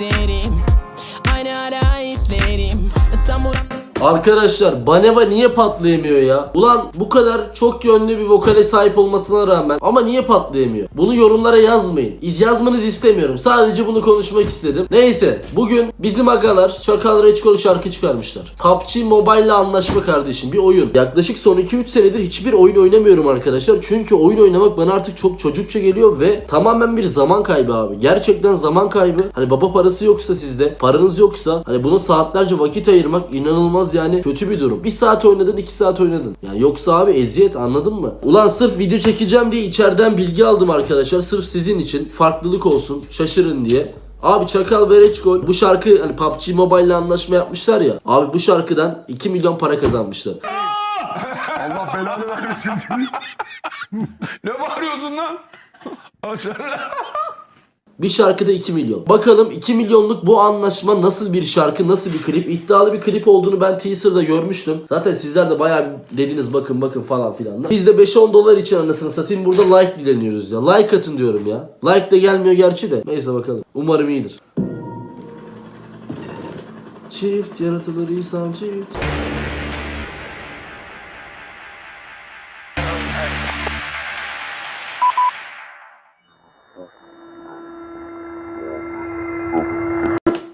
isterim Aynı Arkadaşlar Baneva niye patlayamıyor ya? Ulan bu kadar çok yönlü bir vokale sahip olmasına rağmen ama niye patlayamıyor? Bunu yorumlara yazmayın. İz yazmanızı istemiyorum. Sadece bunu konuşmak istedim. Neyse bugün bizim agalar Çakal Reçkol şarkı çıkarmışlar. PUBG Mobile ile anlaşma kardeşim bir oyun. Yaklaşık son 2-3 senedir hiçbir oyun oynamıyorum arkadaşlar. Çünkü oyun oynamak bana artık çok çocukça geliyor ve tamamen bir zaman kaybı abi. Gerçekten zaman kaybı. Hani baba parası yoksa sizde, paranız yoksa hani buna saatlerce vakit ayırmak inanılmaz yani kötü bir durum. Bir saat oynadın, iki saat oynadın. Yani yoksa abi eziyet anladın mı? Ulan sırf video çekeceğim diye içeriden bilgi aldım arkadaşlar. Sırf sizin için farklılık olsun, şaşırın diye. Abi Çakal ve Reçkol bu şarkı hani PUBG Mobile ile anlaşma yapmışlar ya. Abi bu şarkıdan 2 milyon para kazanmışlar. Allah belanı vermesin seni. Ne bağırıyorsun lan? Aşağı. Bir şarkıda 2 milyon. Bakalım 2 milyonluk bu anlaşma nasıl bir şarkı, nasıl bir klip? İddialı bir klip olduğunu ben teaser'da görmüştüm. Zaten sizler de bayağı dediniz bakın bakın falan filan. Biz de 5-10 dolar için anasını satayım burada like dileniyoruz ya. Like atın diyorum ya. Like de gelmiyor gerçi de. Neyse bakalım. Umarım iyidir. Çift yaratılır insan çift.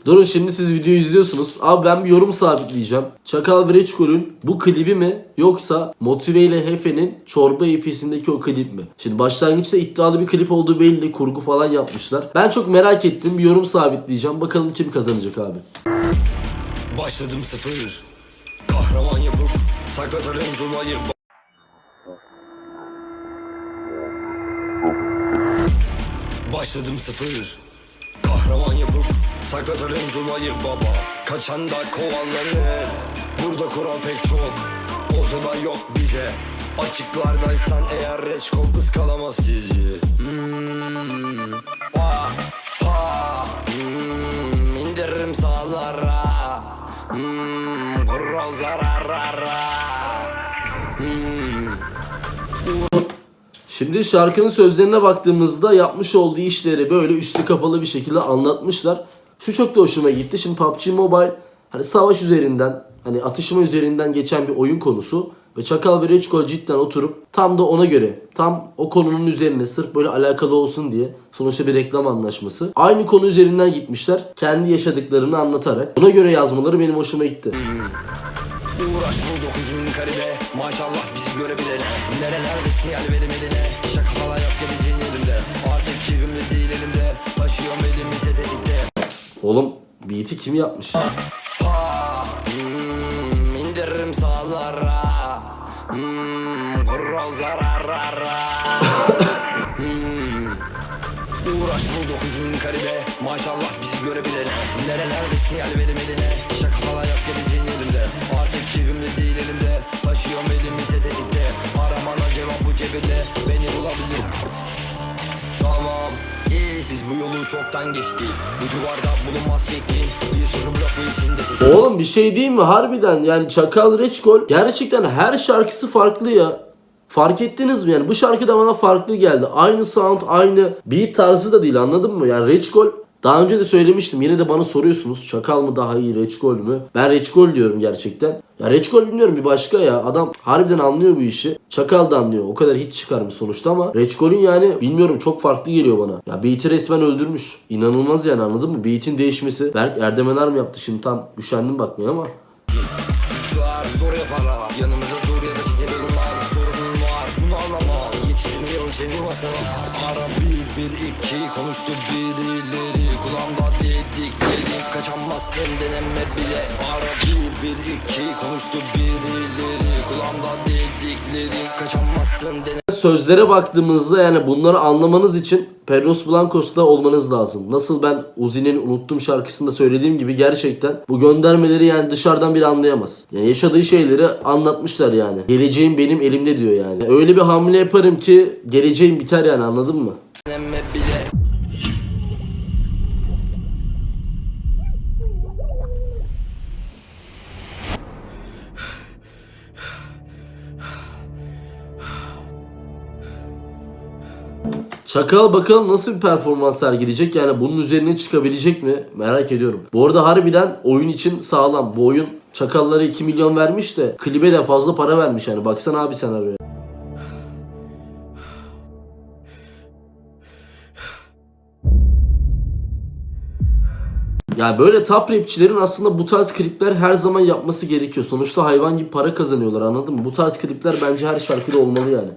Durun şimdi siz videoyu izliyorsunuz. Abi ben bir yorum sabitleyeceğim. Çakal ve Reçkol'ün bu klibi mi yoksa Motive ile Hefe'nin Çorba EP'sindeki o klip mi? Şimdi başlangıçta iddialı bir klip olduğu belli. Kurgu falan yapmışlar. Ben çok merak ettim. Bir yorum sabitleyeceğim. Bakalım kim kazanacak abi. Başladım sıfır Kahraman yapıp saklatırım zulayı Başladım sıfır Kahraman saklatırım zulayı baba Kaçan da kovalanır Burada kural pek çok Olsa da yok bize Açıklardaysan eğer reçkol ıskalamaz sizi hmm. Ah, ah, hmm. İndiririm sağlara hmm. Kural zararara Şimdi şarkının sözlerine baktığımızda yapmış olduğu işleri böyle üstü kapalı bir şekilde anlatmışlar. Şu çok da hoşuma gitti. Şimdi PUBG Mobile hani savaş üzerinden hani atışma üzerinden geçen bir oyun konusu ve Çakal ve Reçkol cidden oturup tam da ona göre tam o konunun üzerine sırf böyle alakalı olsun diye sonuçta bir reklam anlaşması. Aynı konu üzerinden gitmişler. Kendi yaşadıklarını anlatarak. Buna göre yazmaları benim hoşuma gitti. Uğraş bul 9000 karibe Maşallah bizi görebilene Nerelerde sinyal verim eline Şaka yok geleceğin elimde Artık cebimde değil elimde Taşıyorum elimi tetikte Oğlum beat'i kim yapmış? Hmm, indiririm sağlara. Hmm, Kural zararara hmm, Uğraş bul 9000 karibe. Maşallah bizi görebilene. Nerelerde sinyal verim eline. Şaka falan yok geleceğin elimde Artık cebimde değil elimde. Taşıyorum elimi tetikte Aramana cevap bu cebinde. Beni bulabilir siz bu yolu çoktan geçti Bu civarda bulunmaz şeklin Bir sürü blok bu içinde Oğlum bir şey değil mi? Harbiden yani Çakal Reçkol gerçekten her şarkısı farklı ya. Fark ettiniz mi yani? Bu şarkı da bana farklı geldi. Aynı sound, aynı beat tarzı da değil anladın mı? Yani Reçkol daha önce de söylemiştim. Yine de bana soruyorsunuz. Çakal mı daha iyi, Reçkol mü? Ben Reçkol diyorum gerçekten. Ya Reçkol bilmiyorum bir başka ya. Adam harbiden anlıyor bu işi. Çakal da anlıyor. O kadar hiç çıkarmış sonuçta ama Reçkol'ün yani bilmiyorum çok farklı geliyor bana. Ya Beat'i resmen öldürmüş. İnanılmaz yani anladın mı? Beat'in değişmesi. Berk Erdemener mi yaptı şimdi tam üşendim bakmaya ama. Bir bir iki konuştu birileri Kulağımda dedikleri Kaçamazsın deneme bile Ara bir bir iki konuştu birileri Kulağımda dedikleri Kaçamazsın deneme Sözlere baktığımızda yani bunları anlamanız için Pedros Blancos'ta olmanız lazım. Nasıl ben Uzi'nin Unuttum şarkısında söylediğim gibi gerçekten bu göndermeleri yani dışarıdan bir anlayamaz. Yani yaşadığı şeyleri anlatmışlar yani. Geleceğim benim elimde diyor yani. Öyle bir hamle yaparım ki geleceğim biter yani anladın mı? Çakal bakalım nasıl bir performans sergileyecek yani bunun üzerine çıkabilecek mi merak ediyorum. Bu arada harbiden oyun için sağlam. Bu oyun Çakallara 2 milyon vermiş de klibe de fazla para vermiş yani. Baksana abi senaryoya. Yani böyle top rapçilerin aslında bu tarz klipler her zaman yapması gerekiyor. Sonuçta hayvan gibi para kazanıyorlar anladın mı? Bu tarz klipler bence her şarkıda olmalı yani.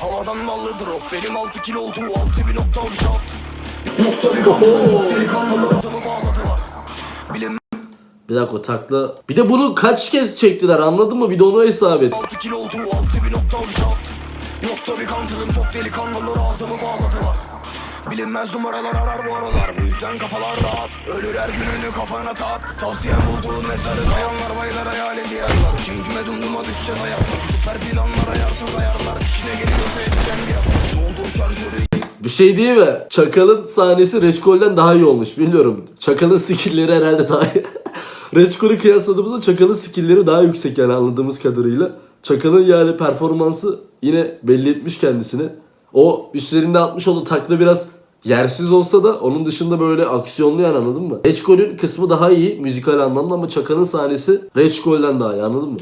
Havadan ballı drop Benim 6 kilo oldu 6 bir nokta shot Nokta bir kanlı Delikanlı ortamı bağladılar Bilim Bir dakika o takla. Bir de bunu kaç kez çektiler anladın mı? Bir de onu hesap et. 6 kilo oldu 6 bir nokta shot Nokta bir kantırım çok delikanlılar ağzımı bağladılar Bilinmez numaralar arar bu aralar Bu yüzden kafalar rahat Ölüler gününü kafana tak Tavsiyem bulduğun mezarı Bayanlar baylar hayal ediyorlar Kim kime dumduma düşeceğiz ayakta Süper planlar ayarsız ayarlar İşine geliyorsa edeceğim bir yapma Doldur şarjörü Bir şey değil mi? Çakal'ın sahnesi Reçkol'den daha iyi olmuş. Bilmiyorum. Çakal'ın skillleri herhalde daha iyi. Reçkol'ü kıyasladığımızda Çakal'ın skillleri daha yüksek yani anladığımız kadarıyla. Çakal'ın yani performansı yine belli etmiş kendisini. O üstlerinde atmış olduğu takla biraz yersiz olsa da onun dışında böyle aksiyonlu yani anladın mı? Reçkol'ün kısmı daha iyi müzikal anlamda ama Çakal'ın sahnesi Reçkol'den daha iyi anladın mı?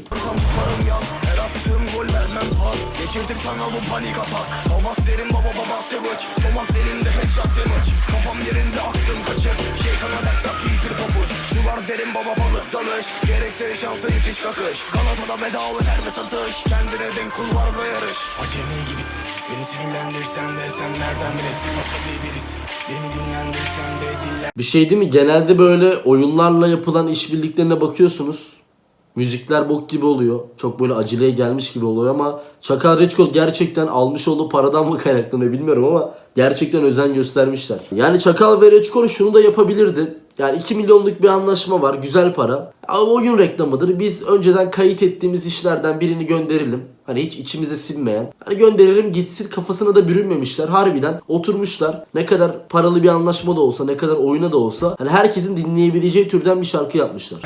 Pas Geçirdim sana bu panik atak. Baba serin baba baba savage Thomas elinde headshot damage Kafam yerinde aklım kaçık Şeytana ders yap giydir pabuç. Sular derin baba balık dalış. Gerekse şansa itiş kakış. Galata'da bedava serbest atış Kendine denk kulvarda yarış. Acemi gibisin. Beni sinirlendirsen dersen nereden bilesin? Asabi birisin. Beni dinlendirsen de dinlen Bir şey değil mi? Genelde böyle oyunlarla yapılan işbirliklerine bakıyorsunuz. Müzikler bok gibi oluyor. Çok böyle aceleye gelmiş gibi oluyor ama Çakal Reçkol gerçekten almış olduğu paradan mı kaynaklanıyor bilmiyorum ama gerçekten özen göstermişler. Yani Çakal ve Reçkol şunu da yapabilirdi. Yani 2 milyonluk bir anlaşma var. Güzel para. Ama oyun reklamıdır. Biz önceden kayıt ettiğimiz işlerden birini gönderelim. Hani hiç içimize sinmeyen. Hani gönderelim gitsin kafasına da bürünmemişler. Harbiden oturmuşlar. Ne kadar paralı bir anlaşma da olsa, ne kadar oyuna da olsa. Hani herkesin dinleyebileceği türden bir şarkı yapmışlar.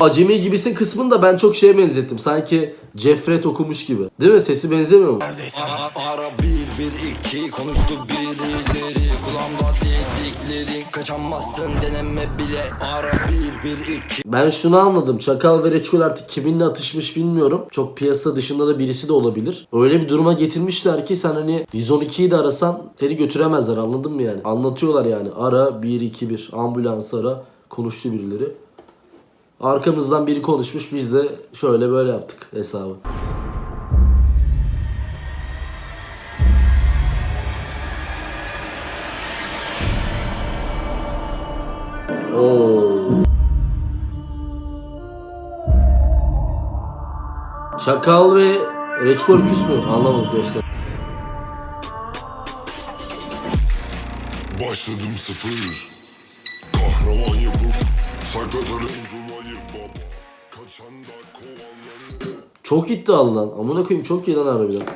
Acemi gibisin kısmını da ben çok şeye benzettim. Sanki Cefret okumuş gibi. Değil mi? Sesi benzemiyor mu? Neredeyse Ara, ara bir bir iki konuştu birileri Kulağımda dedikleri Kaçamazsın deneme bile Ara bir bir iki Ben şunu anladım. Çakal ve Reçkol artık kiminle atışmış bilmiyorum. Çok piyasa dışında da birisi de olabilir. Öyle bir duruma getirmişler ki sen hani 112'yi de arasan seni götüremezler anladın mı yani? Anlatıyorlar yani. Ara 121 ambulans ara konuştu birileri. Arkamızdan biri konuşmuş biz de şöyle böyle yaptık hesabı. Çakal ve Reçkol küs mü? Anlamadık dostlar. Başladım sıfır. Kahraman yapıp sakatlarım zulayı baba. Kaçan da kovanları. Çok iddialı lan. Amına koyayım çok iyi lan harbiden.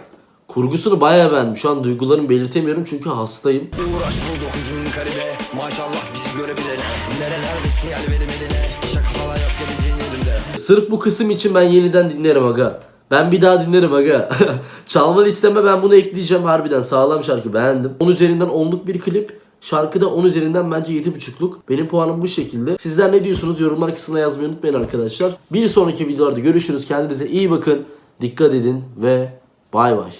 Kurgusunu bayağı beğendim. Şu an duygularımı belirtemiyorum çünkü hastayım. Uğraş bu 9000 kalibre Maşallah bizi görebilene Nerelerde sinyal verim eline Şaka falan yok yerinde Sırf bu kısım için ben yeniden dinlerim aga. Ben bir daha dinlerim aga. Çalma listeme ben bunu ekleyeceğim harbiden sağlam şarkı beğendim. 10 üzerinden 10'luk bir klip. Şarkıda 10 üzerinden bence 7.5'luk. Benim puanım bu şekilde. Sizler ne diyorsunuz yorumlar kısmına yazmayı unutmayın arkadaşlar. Bir sonraki videolarda görüşürüz. Kendinize iyi bakın. Dikkat edin ve bay bay.